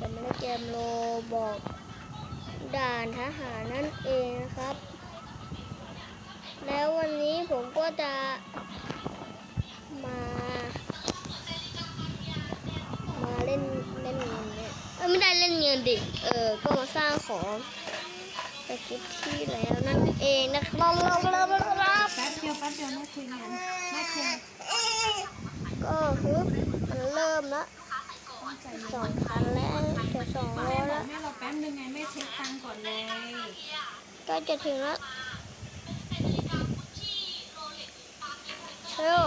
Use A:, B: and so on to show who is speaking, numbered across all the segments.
A: จะไม่ได้เกมโลบอกด่านทหารนั่นเองนะครับ แล้ววันนี้ผมก็จะมา มาเล่นเล่นเงินเนี่ยเอ้ยไม่ได้เล่นเงินดิ เออ ก็มาสร้างของไปคลิปที่แล้วนั่นเองนะครับเราเราเราเรา
B: แป๊บเดียวแป๊บเดียวแม่คุยงานแม่คุย
A: ก็คือมันเริ่มละ
B: ตั้งใจ
A: สองพันแล้วจะสองร้อยแล้ว
B: แม่เราแป๊บนึงไงแม่เช็คตังค์ก่อนเลย
A: ก็จะถึงแล้วเร็ว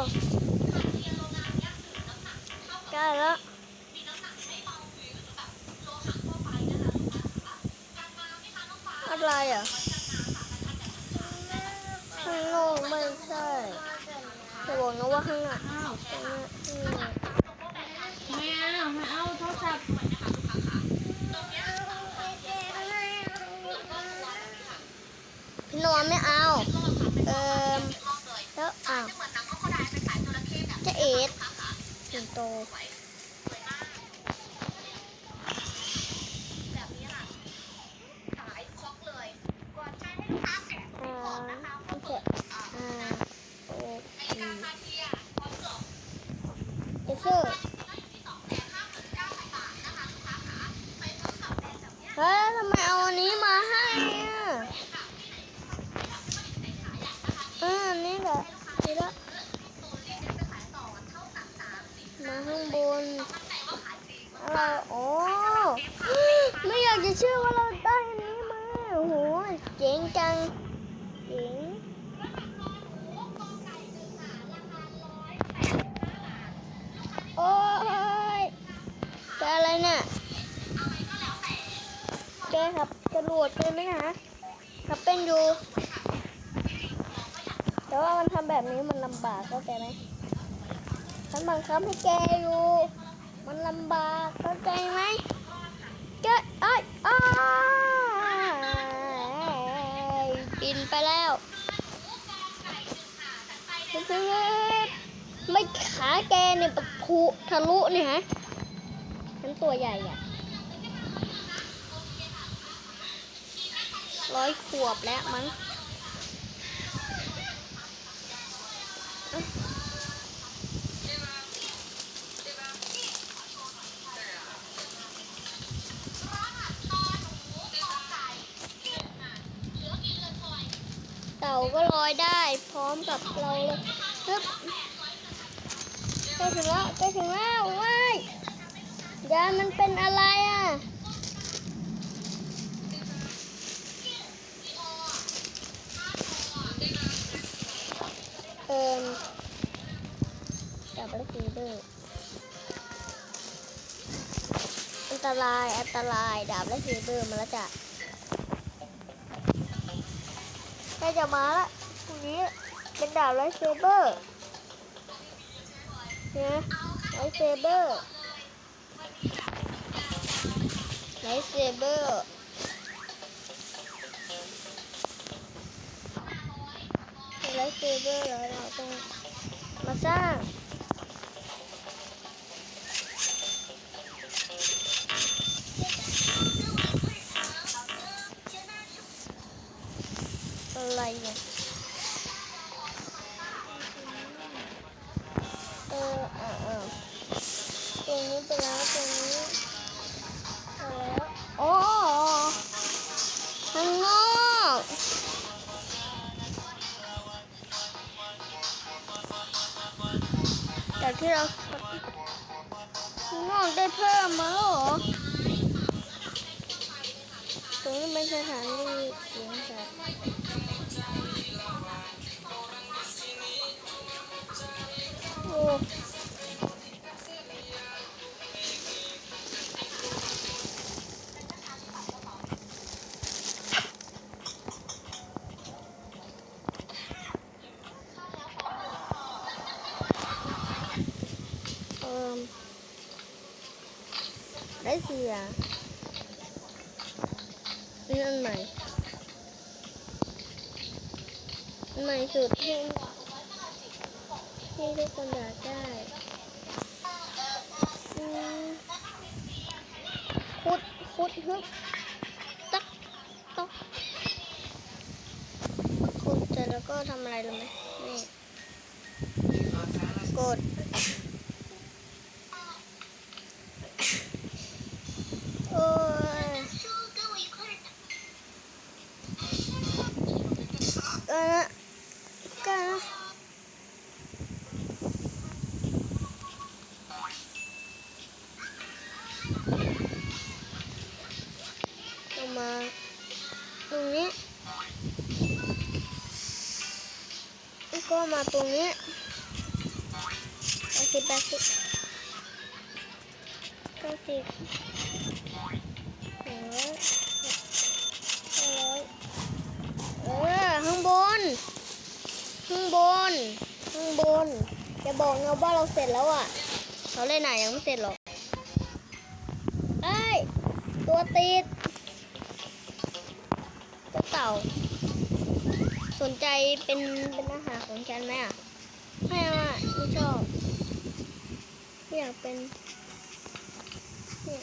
A: ใกล้แล้วอะไรอะข้างนอกไม่ใช่จะบอกนะว่าข้างหน้าข้างหน้า Thank you. นี่ละมาข้างบนอะไรโอ้ไม่อยากจะเชื่อว่าเราได้อันนี้มาโอ้โหเจ๋งจังเจ๋งโอ้ยแกอะไรเนี่ยแกครับจรวดเป็นไหมนะขับเป็นอยู่ แต่ว่ามันทำแบบนี้มันลำบากเข้าใจไหมฉันบังคับให้แกอยู่มันลำบากเข้าใจไหมเจ๊เอ้ยอ้ายบินไปแล้วไม่ขาแกเนี่ยปะทุทะลุเนี่ยฮะฉันตัวใหญ่อะร้อยขวบแล้วมั้ง พร้อมกับเราเลยฮึบใกล้ถึงแล้วใกล้ถึงแล้วว้ายยามันเป็นอะไรอะเอิมจับแล้วฟีเดอร์อันตรายอันตรายดาบและฟีเดอร์มาแล้วจ้ะใกล้จะมาละพรุ่ง นี้เป็นดาบไลท์เซเบอร์เนี่ยไลท์เซเบอร์ไลท์เซเบอร์ไลท์เซเบอร์แล้วเราต้องมาสร้าง งอกได้เพิ่มมาหรอตรงนี้เป็นสถานีเสียงจากโอ้ ยงนี่อันใหม่อันใหม่สุดที่ที่ทุกคนอยากได้อืมขุดฮึบตักตักขุดเสร็จแล้วก็ทำอะไรรู้ไหมนี่กด มาตรงนี้แล้วก็มาตรงนี้แปดสิบแปดสิบเก้าสิบหนึ่งร้อยห้าร้อยเออข้างบน ข้างบน ข้างบนจะบอกนะว่าเราเสร็จแล้วอะเขาเล่นไหนยังไม่เสร็จหรอกเอ้ยตัวติดตัวเต่า สนใจเป็นเป็นอาหารของฉันไหมอะไม่อะไม่ชอบไม่อยากเป็นเนี่ย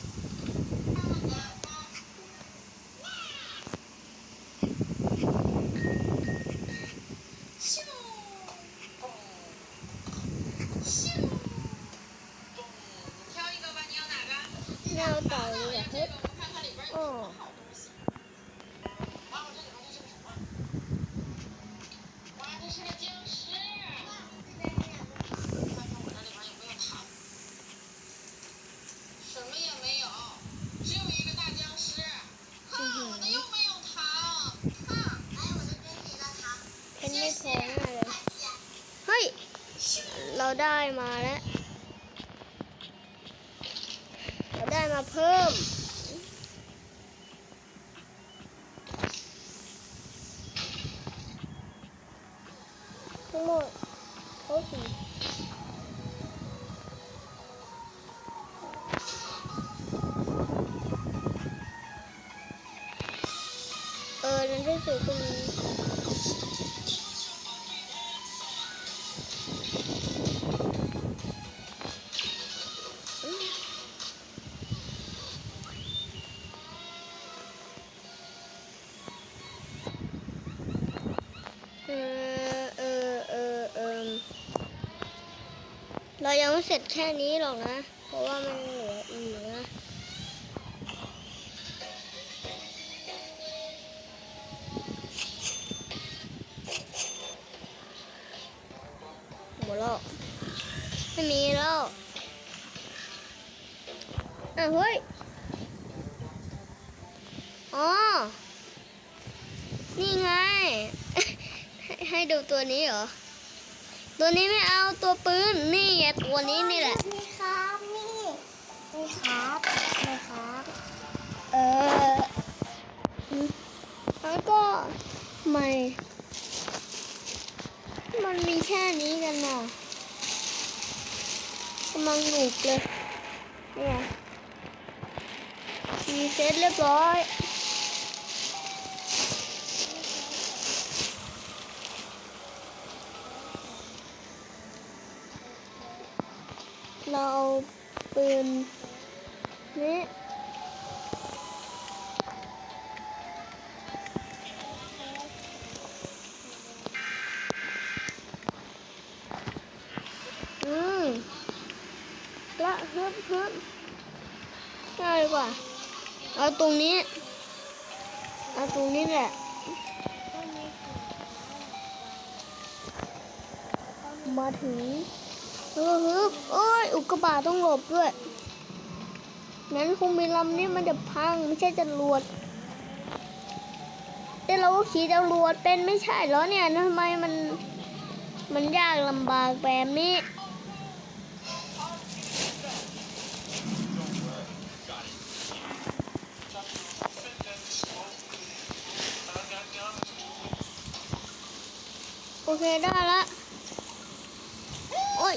A: ไม่เอาต่าเลยเหรอเฮ้ยอ๋ เพนไม่พอแน่เลย เฮ้ย เราได้มาแล้ว เราได้มาเพิ่มทั้งหมดเขาสี่ เรายังเสร็จแค่นี้หรอกนะ เพราะว่ามันเหลืออีกนะหมดแล้วไม่มีแล้วอะเฮ้ยอ๋อ นี่ไง ให้ดูตัวนี้เหรอ ตัวนี้ไม่เอาตัวปืนนี่ไงตัวนี้นี่แหละ
C: นี่ครับนี่นี่ครับนี่ครับ
A: เออแล้วก็ไม่มันมีแค่นี้กันน่ะกำลังหนุกเลยเนี่ยมีเซตเรียบร้อย เราเอาปืนนี้อืมละฮึบฮึบง่ายกว่า เอาตรงนี้ เอาตรงนี้แหละมาถึง เออฮึบโอ้ยอุกกาบาตต้องหลบด้วยงั้นคงมีลำนี้มันจะพังไม่ใช่จะรวดแต่เราก็ขี่จรวดเป็นไม่ใช่เหรอเนี่ยทำไมมันมันยากลำบากแบบนี้โอเคได้ละโอ้ย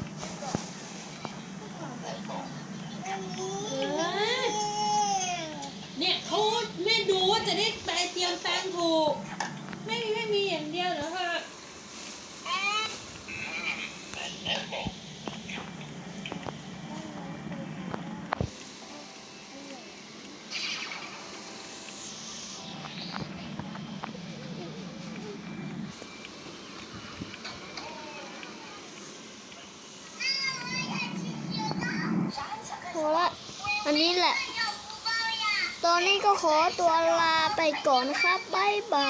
B: เนี่ยเขาไม่ดูว่าจะได้ไปเตรียมตังถูก ไม่มีไม่มีอย่างเดียวเดี๋ยวเธอ
A: อัน นี้แหละตอนนี้ก็ขอตัวลาไปก่อนนะครับ บ๊ายบาย